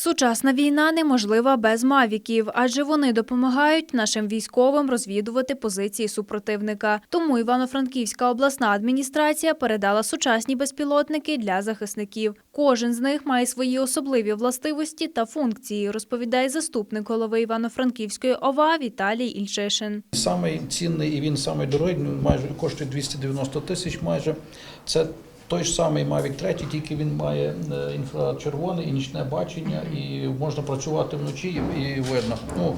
Сучасна війна неможлива без мавіків, адже вони допомагають нашим військовим розвідувати позиції супротивника. Тому Івано-Франківська обласна адміністрація передала сучасні безпілотники для захисників. Кожен з них має свої особливі властивості та функції, розповідає заступник голови Івано-Франківської ОВА Віталій Ільчишин. Самий цінний і він самий дорогий, ну, майже коштує 290 тисяч майже. Це той ж самий Mavic 3, тільки він має е, інфрачервоне і нічне бачення, і можна працювати вночі і, видно. Ну,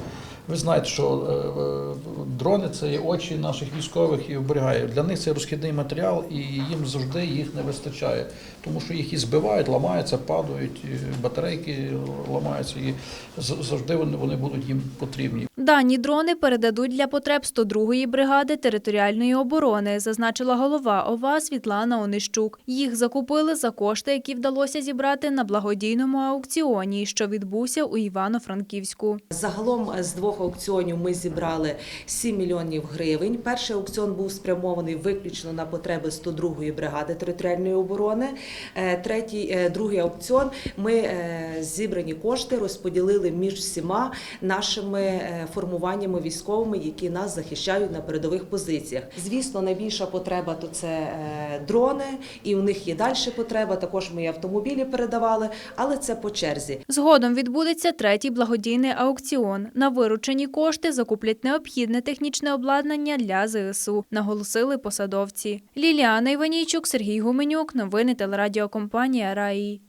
ви знаєте, що е, дрони це є очі наших військових і оберігає. Для них це розхідний матеріал, і їм завжди їх не вистачає, тому що їх і збивають, ламаються, падають, і батарейки ламаються, і завжди вони, вони будуть їм потрібні. Дані дрони передадуть для потреб 102-ї бригади територіальної оборони, зазначила голова ОВА Світлана Онищук. Їх закупили за кошти, які вдалося зібрати на благодійному аукціоні, що відбувся у Івано-Франківську. Загалом з двох аукціонів ми зібрали 7 мільйонів гривень. Перший аукціон був спрямований виключно на потреби 102-ї бригади територіальної оборони. Е, Третій, е, другий аукціон ми е, зібрані кошти розподілили між всіма нашими формуваннями військовими, які нас захищають на передових позиціях. Звісно, найбільша потреба то це дрони, і у них є далі потреба. Також ми автомобілі передавали, але це по черзі. Згодом відбудеться третій благодійний аукціон. На виручені кошти закуплять необхідне технічне обладнання для ЗСУ, наголосили посадовці. Ліліана Іванійчук, Сергій Гуменюк. Новини телерадіокомпанія Раї.